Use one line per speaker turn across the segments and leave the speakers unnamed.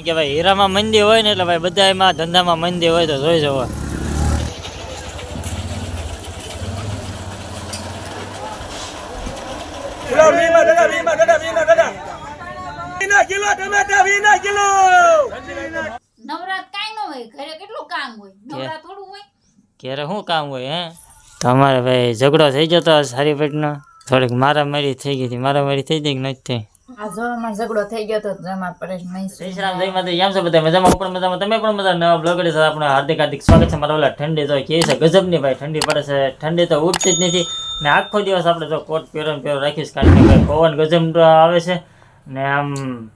કારણ કે ભાઈ હીરામાં મંદી હોય ને એટલે ભાઈ બધા એમાં ધંધામાં મંદી હોય તો જોઈ જવો
ઘરે
શું કામ હોય હે? તમારે ભાઈ ઝઘડો થઈ જતો સારી પેટનો થોડીક મારામારી થઈ ગઈ હતી મારામારી થઈ ગઈ કે નથી થઈ?
ઝઘડો થઈ ગયો તો જમા પરેશ નહીં
જય માતા કેમ છો બધા? મજામાં? તમે પણ મજા નવા બ્લોગ સાથે આપણે હાર્દિક સ્વાગત છે. મારા ઠંડી તો કે છે? ગજબની ભાઈ, ઠંડી પડે છે. ઠંડી તો ઉઠતી જ નથી. ને આખો દિવસ આપણે તો કોટ પહેરો પહેરો રાખીશ, કારણ કે ભાઈ પવન ગજબ આવે છે. ને આમ,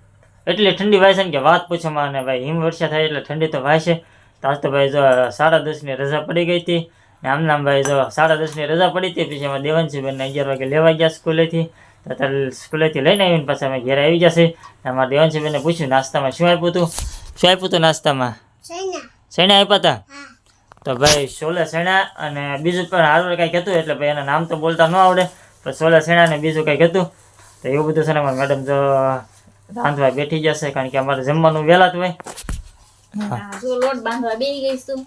એટલી ઠંડી વાય છે ને કે વાત પૂછવામાં અને ભાઈ, હિમ વર્ષા થાય એટલે ઠંડી તો વાય છે. તો તો ભાઈ જો સાડા દસની રજા પડી ગઈ હતી. ને આમ નામ ભાઈ જો સાડા દસની રજા પડી હતી. પછી એમાં દેવાંશી બેનને અગિયાર વાગે લેવા ગયા સ્કૂલેથી. તો અત્યારે સ્કૂલેથી લઈને આવીને પાછા અમે ઘેર આવી જશે. અમારા દેવાનસિંહભાઈને પૂછ્યું નાસ્તામાં શું આપ્યું હતું શું આપ્યું હતું નાસ્તામાં? શેણા આપ્યા હતા તો ભાઈ સોલે શેણા અને બીજું પણ હારું કંઈક હતું એટલે ભાઈ એના નામ તો બોલતા ન આવડે. પણ સોલે શેણા ને બીજું કંઈક હતું તો એવું બધું છે ને અમારી મેડમ જો રાંધવા બેઠી જશે કારણ કે અમારે જમવાનું વહેલા જ હોય.
લોટ બાંધવા બેસી ગઈશું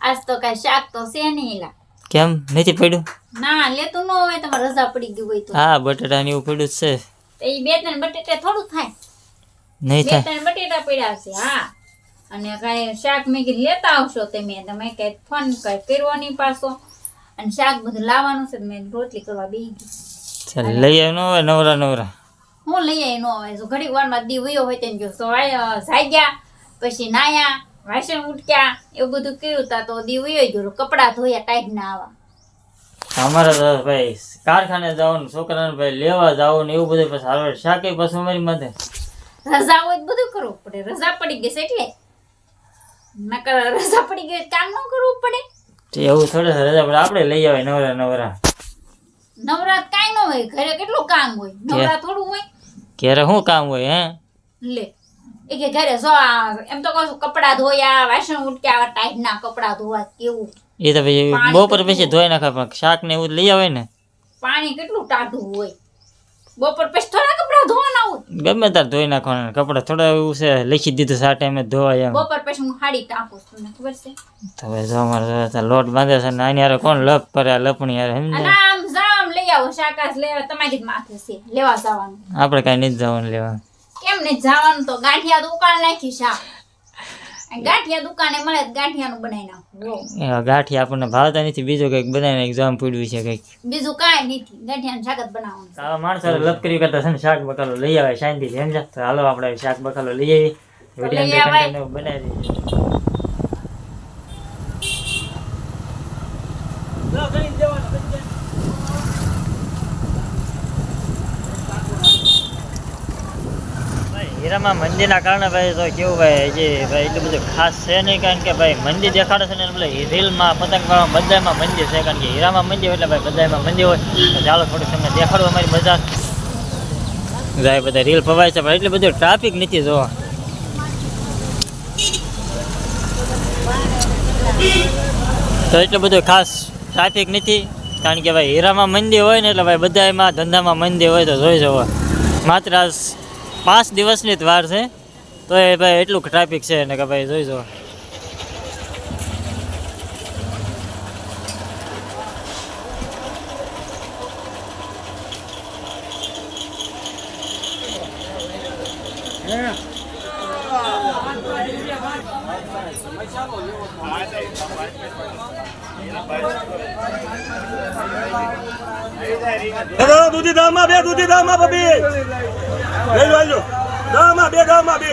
આજ તો કાંઈ શાક તો છે નહીં
કેમ? નથી પડ્યું?
ના લેતું ન હોય તમારે રજા પડી ગઈ હોય તો.
હા બટાટાની એવું પડ્યું છે.
એ બે ત્રણ બટેટા થોડું થાય.
નહીં
બે ત્રણ બટેટા પડ્યા છે હા. અને કાંઈ શાક મેં લેતા આવશો તમે તમે કઈ ફોન કઈ કર્યો નહીં પાછો. અને શાક બધું લાવવાનું છે મેં રોટલી કરવા બેસી ગઈ.
લઈ આવ્યો ન હોય નવરા નવરા.
હું લઈ આવી નો આવે જો ઘડીક વારમાં દી વયો હોય તેને જો સવારે જાગ્યા પછી નાયા વાસણ ઉટક્યા એવું બધું કર્યું તા તો દી વયો ગયો. કપડા ધોયા ટાઈટ ના આવા.
અમારે તો ભાઈ કારખાને જવાનું છોકરાને ભાઈ લેવા જવું ને એવું બધું પછી હાલ શાકે પાછું અમારી માથે.
રજા હોય તો બધું કરવું પડે. રજા પડી ગઈ છે એટલે. નકર રજા પડી ગઈ તો કામ ન કરવું પડે.
તો એવું થોડે રજા પડે. આપણે લઈ આવે નવરા નવરા.
નવરાત કાંઈ ન હોય. ઘરે કેટલું કામ હોય? નવરાત થોડું હોય.
ઘેરે શું કામ હોય હે?
લે. એ કે ઘરે જો એમ તો કહું કપડા ધોયા વાસણ ઉટક્યા ટાઈટ ના કપડા ધોવા કેવું?
એ તો પછી બપોર પછી ધોઈ નાખે પણ શાક ને એવું લઈ આવે ને
પાણી કેટલું ટાઢું હોય? બપોર પછી થોડા કપડા ધોવાના હોય.
ગમે તાર ધોઈ નાખવાના કપડા થોડા એવું છે લખી દીધું આ ટાઈમે ધોવાય એમ.
બપોર પછી હું હાડી ટાંકું છું તમને ખબર છે?
તો હવે જો અમારે લોટ બાંધે છે ને યાર કોણ લપ કરે આ લપણી યાર સમજે
આમ જામ લઈ આવો શાકાશ લેવા તમારી જ માથે છે લેવા જવાનું.
આપણે કાંઈ નથી જવાનું લેવા.
કેમ ને જવાનું તો ગાંઠિયા દુકાન નાખી શાક અને ગાંઠિયા દુકાને મળે ગાંઠિયાનું બનાવી નાખું. વો.
આપણને ભાવતા નથી બીજું કંઈક બનાવીને એક્ઝામ પૂડવી છે કંઈક.
બીજું કાંઈ નથી ગાંઠિયાનું શાક જ બનાવવાનું
આવા માણસો લપ કરતા છે ને શાક બકાલો લઈ આવે શાંતિથી હાલો આપણે શાક બકાલો લઈ આવી બનાવી દઈએ. ભાઈ, હીરામાં મંદિરના કારણે ભાઈ તો કેવું ભાઈ જે ભાઈ એટલું બધું ખાસ છે નહીં કારણ કે ભાઈ મંદિર દેખાડે છે ને એટલે રીલમાં પતંગમાં બધામાં મંદિર છે કારણ કે હીરામાં મંદિર એટલે ભાઈ બધામાં મંદિર હોય. તો ચાલો થોડું તમને દેખાડો અમારી બજાર. જાય બધા રીલ ફવાય છે ભાઈ એટલું બધું ટ્રાફિક નથી જોવા. તો એટલું બધું ખાસ ટ્રાફિક નથી કારણ કે ભાઈ હીરામાં મંદિર હોય ને એટલે ભાઈ બધા એમાં ધંધામાં મંદિર હોય તો જોઈ જવો. માત્ર પાંચ દિવસની જ વાર છે. તો એ ભાઈ એટલું ટ્રાફિક છે ને કે ભાઈ જોઈ જુઓ.
દાદા દૂધી દાળમાં બે, દૂધી દાળમાં બબી લઈ લો આજો બે દાળમાં બે.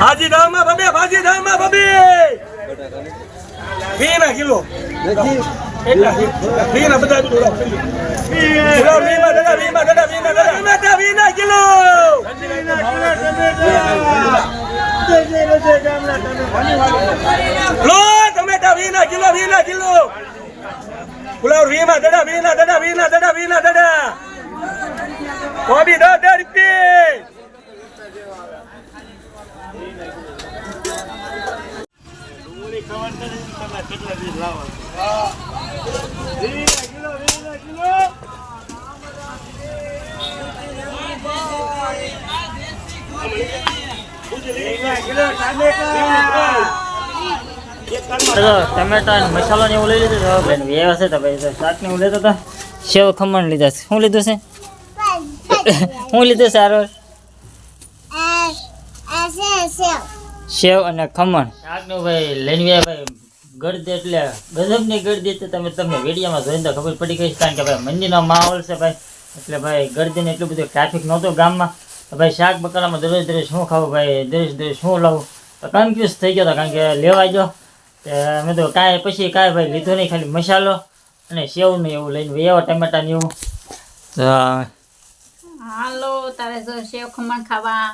ભાજી દાળમાં બબે, ભાજી દાળમાં બબે. ના કિલો. વીના બધા કિલો. ટમેટા વીના kilo વીના kilo. Pulau Rima dada, Mina dada, Mina dada, Mina dada. Kobi dada ripi. Gila, gila, gila,
gila, ટમેટા અને મસાલો ને એવું લઈ લીધું બેન વ્યવસ્થિત ભાઈ. શાક ને એવું લેતો હતા. સેવ ખમણ લીધા છે. શું લીધું છે? શું લીધું સારો સેવ અને ખમણ. શાકનું ભાઈ લઈને ગયા ભાઈ. ગળદી એટલે ગજબની ગળદી તો તમે તમને વિડીયોમાં જોઈને તો ખબર પડી ગઈ કારણ કે ભાઈ મંદિરનો માહોલ છે ભાઈ. એટલે ભાઈ ગળદીને એટલું બધું ટ્રાફિક નહોતું ગામમાં. તો ભાઈ શાક બકાલામાં દરરોજ દરરોજ શું ખાવું ભાઈ? દરરોજ દરરોજ શું લાવું? તો કન્ફ્યુઝ થઈ ગયો હતો કારણ કે લેવા ગયો. મેં તો કાંઈ પછી કાંઈ ભાઈ લીધું નહીં ખાલી મસાલો અને સેવ ને એવું લઈને એવા ટમેટા ને એવું. તો
હાલો તારે જો સેવ ખમણ ખાવા.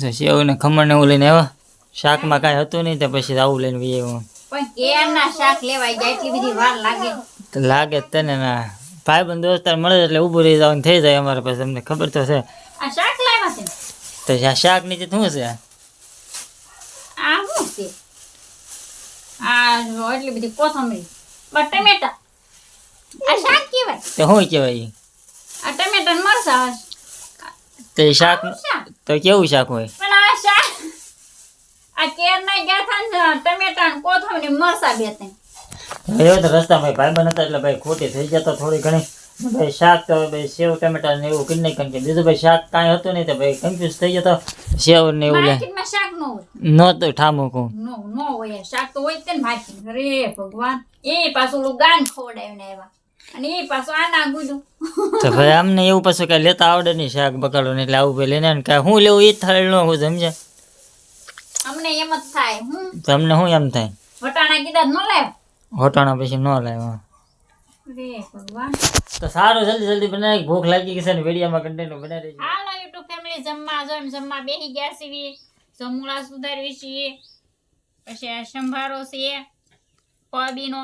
જો સેવ ને ખમણ ને એવું લઈને આવ્યા. શાકમાં કાંઈ હતું નહીં તો પછી આવું લઈને વી એવું
પણ કેરના શાક લેવાય જાય એટલી બધી વાર લાગે.
તો લાગે જ તને ના. ભાઈ બંધ દોસ્તાર મળે એટલે ઊભું રહી જવાનું થઈ જાય અમારે પાસે તમને ખબર તો છે.
આ શાક લાવ્યા છે?
તો આ શાક નીચે શું છે?
આ શું છે? આ જો એટલી બધી કોથમરી. બસ ટમેટા. આ શાક કહેવાય.
તો શું કહેવાય?
આ ટમેટા ને મરસા
તો એ શાક તો કેવું શાક હોય?
પણ આ શાક આ ગાથા ને ટમેટા ને કોથમરી મરસા બે ત્રણ.
તો રસ્તામાં ભાઈ બનતા એટલે ભાઈ ખોટી થઈ જતો થોડી ઘણી. ભાઈ શાક તો ભાઈ સેવ ટમેટા ને એવું કરી નાખ્યું કે બીજું ભાઈ શાક કાંઈ હતું નહીં તો ભાઈ કન્ફ્યુઝ થઈ જતો સેવ ને એવું લે.
શાક ન
નહોતું ઠામું કહું.
નો નો હોય શાક તો હોય તે ને માર્કેટ અરે ભગવાન એ પાછું ગાન ખવડાવીને આવ્યા. અને એ પાછું આના ગુદું
તો ભાઈ અમને એવું પાછું કાંઈ લેતા આવડે નહીં શાક બકાલો એટલે આવું ભાઈ લઈને ને કાંઈ હું લેવું એ જ થાય ન હું સમજે
અમને એમ જ થાય હું
તો શું એમ થાય?
વટાણા કીધા ન લાવ
હોટાણા પછી ન લાવ્યા તો સારું જલ્દી જલ્દી બનાવી ભૂખ લાગી ગઈ છે ને વિડીયોમાં કન્ટેન્ટ બનાવી દેજો.
હાલો યુટ્યુબ ફેમિલી જમવા જો એમ જમવા બેહી ગયા છીએ. જમૂળા સુધારવી છીએ. પછી આ સંભારો છે કોબીનો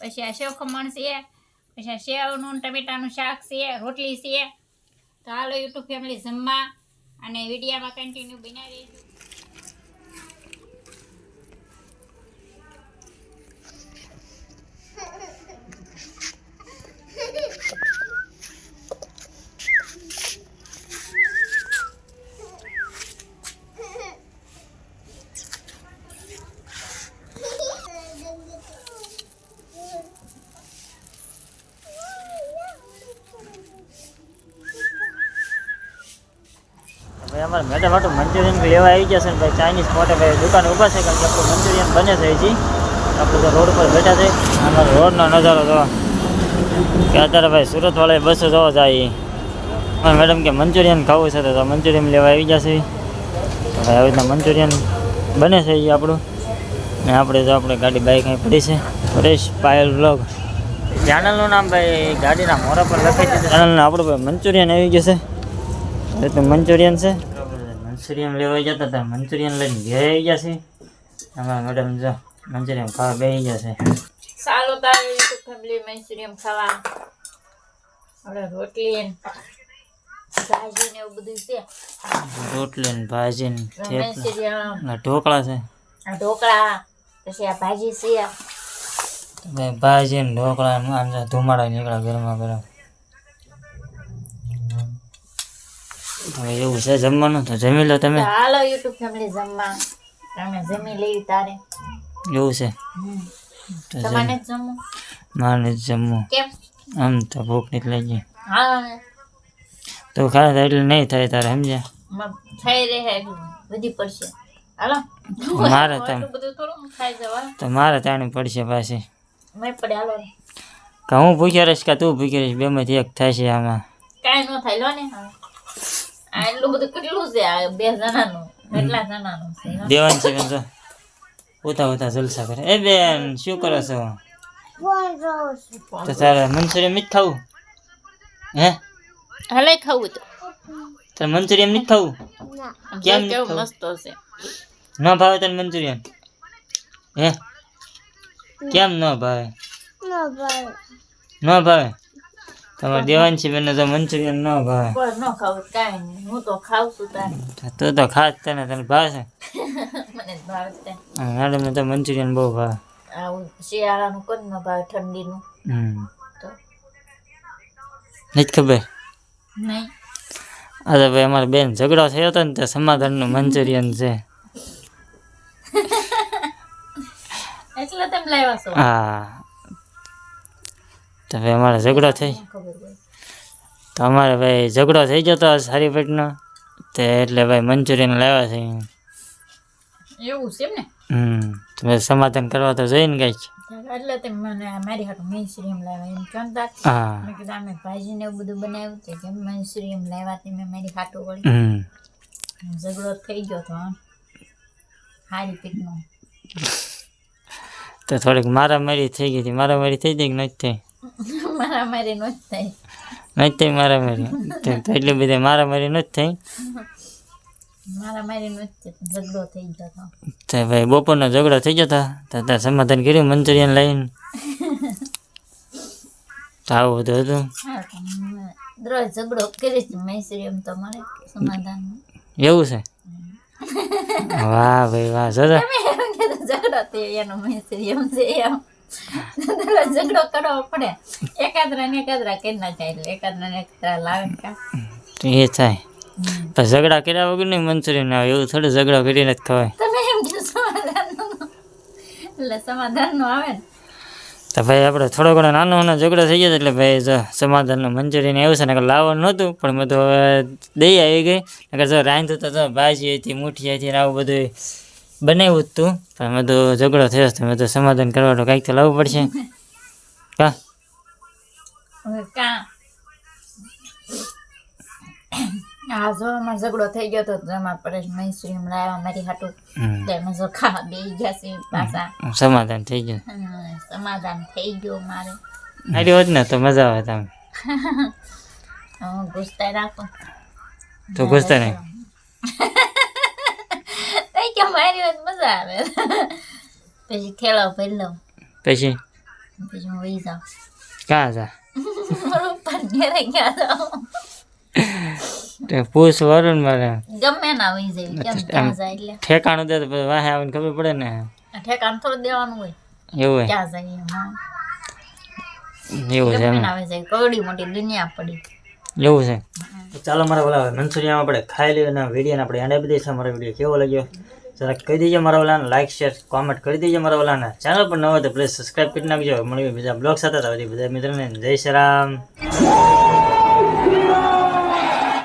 પછી આ સેવ ખમણ છે પછી આ સેવનું ટમેટાનું શાક છે રોટલી છે. તો હાલો યુટ્યુબ ફેમિલી જમવા. અને વિડીયામાં કન્ટિન્યુ બનાવી રહેજો
અમારે મેડમ હાટું મંચુરિયન લેવા આવી ગયા છે ભાઈ, ચાઇનીઝ મોટે ભાઈ દુકાન ઊભા છે, કારણ કે આપણું મંચુરિયન બને છે હજી. આપણે તો રોડ પર બેઠા છે. અમારો રોડનો નજારો જોવા. કે અત્યારે ભાઈ સુરતવાળાએ બસો જોવા જાય અમારે મેડમ કે મંચુરિયન ખાવું છે તો મંચુરિયન લેવા આવી ગયા છે. ભાઈ, આવી રીતના મંચુરિયન બને છે એ આપણું. ને આપણે જો આપણે ગાડી બાઈક અહીં પડી છે. ફ્રેશ પાયલ બ્લોગ ચેનલનું નામ ભાઈ ગાડીના મોરા પર લખાઈ દીધું ચેનલનું આપણું ભાઈ મંચુરિયન આવી ગયું છે. એ તો મંચુરિયન છે. મંચુરિયન લેવા જતા હતા મંચુરિયન લઈને ઘેર જશે અમારા મેડમ જો મંચુરિયન ખાવા બેસી જશે
સારું તારી ફેમિલી મંચુરિયન ખાવા. આપણે રોટલી ભાજી ને એવું બધું છે.
રોટલી ને ભાજી ઢોકળા છે.
ઢોકળા પછી આ ભાજી છે.
ભાજી ને ઢોકળા આમ ધુમાડા નીકળ્યા ગરમા ગરમ એવું છે જમવાનું? તો જમી લો તમે.
હાલો યુટ્યુબ ફેમિલી જમવા. તમે જમી લેવી તારે.
એવું છે?
તમારે જમવું?
મારે જમવું.
કેમ?
આમ તો ભૂખ નીકળી ગઈ.
હા.
તો ખાસ એટલે નહીં થાય તારે સમજ્યા?
થઈ રહે બધી પડશે. હાલો.
મારે તો
બધું થોડું ખાઈ જવા
તો મારે તાણી પડશે પાછી.
મેં પડે હાલો.
કે હું ભૂખ્યો રહીશ કે તું ભૂખ્યો રહીશ? બેમાંથી એક થાય છે આમાં.
કાંઈ ન થાય લો ને. એટલું બધું કેટલું છે? આ બે જણાનું કેટલા જણાનું છે?
દેવાન છે જો. ઉતા ઉતા જલસા કરે. એ બેન શું કરો છો? તો તારે મંચુરિયમ નથી ખાવું? હે?
હલે ખાવું તો.
તારે મંચુરિયમ નથી ખાવું? કેમ
કેવું મસ્ત છે.
ન ભાવે તને મંચુરિયમ હે? કેમ ન ભાવે. ન ભાવે? તમારે દેવાંશી બેન તો મંચુરિયન ન ભાવે.
ન ખાવું કાંઈ નહીં. હું તો ખાઉં છું તારે.
તું તો ખાસ તને તને ભાવશે છે?
મને ભાવે છે.
મેડમને તો મંચુરિયન બહુ ભાવે.
આવું શિયાળાનું કોઈ ન ભાવે ઠંડીનું?
હમ.
તો.
નથી ખબર?
નહીં.
અરે ભાઈ અમારે બેન ઝઘડો થયો હતો ને તે સમાધાનનું મંચુરિયન છે.
એટલે તમે લાવ્યા છો?
હા. તો ભાઈ અમારે ઝઘડો થઈ. તો અમારે ભાઈ ઝઘડો થઈ જતો સારી પેટનો તે એટલે ભાઈ મંચુરિયન લાવ્યા છે.
એવું છે ને?
હમ તમે સમાધાન કરવા તો જોઈને કંઈક.
એટલે તે મને મારી હાટું મંચુરિયમ લાવ્યા એમ
હા.
મેં કીધું અમે ભાજીને એવું બધું બનાવ્યું તે કેમ મંચુરિયમ લાવ્યા તે મેં મારી હાટું વળી. ઝઘડો થઈ ગયો તો હારી પીકનો
તો થોડીક મારામારી થઈ ગઈ હતી. મારામારી થઈ ગઈ કે નથી થઈ?
મારા મારી નો જ થાય.
નથી થઈ મારામારી તો તો એટલી બધી મારામારી નથી થઈ
મારા મારી નો જ થાય. ઝઘડો થઈ ગયો તો.
તો ભાઈ બપોરનો ઝઘડો થઈ ગયો હતો તો ત્યાં સમાધાન કર્યું મંચુરિયન લઈને. તો આવું બધું હતું.
હા તો મેં દરરોજ ઝઘડો કરીશ મંચુરિયમ તો મળે સમાધાન.
એવું છે? વાહ ભાઈ વાહ જો તો.
તમે એમ કીધું ઝઘડો થયો એનો મંચુરિયમ છે એમ. દરરોજ ઝઘડો કરવો પડે. એકાદરા ને એકાદરા કરી નાખાય એટલે એકાદરા ને એકાદરા લાવે કા.
એ થાય. તો ઝઘડા કર્યા વગર નહીં મંચુરિયન આવે એવું થોડું ઝઘડા કરીને જ ખવાય.
તમે એમ કીધું સમાધાન એટલે સમાધાન નો આવે ને.
તો ભાઈ આપણે થોડો ઘણો નાનો નાનો ઝઘડો થઈ ગયો એટલે ભાઈ જો સમાધાનનું મંચુરિયન એવું છે ને લાવવાનું નહોતું પણ બધું તો હવે દઈ આવી ગઈ. નકર જો રાંધું તો જો ભાજી હતી મુઠી હતી ને આવું બધું બનાવ્યું જ તું? પણ મેં તો ઝઘડો થયો તો મેં તો સમાધાન કરવાનું કંઈક તો લાવવું પડશે. કા?
હા જો અમારો ઝઘડો થઈ ગયો તો જમા પરેશ મૈસુરી લાવ્યા મારી હાટું. અમે જો ખા બે ગયા છે પાછા.
સમાધાન થઈ ગયું.
સમાધાન થઈ ગયું મારે.
આરી હોત ને તો મજા આવે તમે.
હું ગુસ્તા રાખો.
તો ગુસ્સા નહીં?
કે મારી વાત મજા આવે? પછી થેલો ભરી લઉં.
પછી?
પછી હું વહી જાઉં.
કાં જા?
ઉપર ઘેરે ગયા જાઉં?
તે પૂછ વરુણ મારે.
ગમે ના વહી જાય કેમ ક્યાં જાય એટલે?
ઠેકાણું દે તો પછી વાહે આવીને ખબર પડે ને.
ઠેકાણું ઠેકાણ થોડું દેવાનું હોય.
એવું હોય?
ક્યાં જાય એમ હા.
એવું છે
ગમે ના વહી જાય કવડી મોટી દુનિયા પડી.
એવું છે? ચાલો મારા ઓલા મનસુરિયામાં આપણે ખાઈ લઈએ અને વિડીયોને આપણે એણે બધી છે મારો વીડિયો કેવો લાગ્યો? જરાક કહી દેજો મારા ઓલાને લાઈક શેર કોમેન્ટ કરી દેજો મારા ઓલાને ચેનલ પર ન હોય તો પ્લીઝ સબસ્ક્રાઈબ કરી નાખજો. મળીએ બીજા બ્લોગ સાથે. બધા મિત્રોને. જય શ્રી રામ.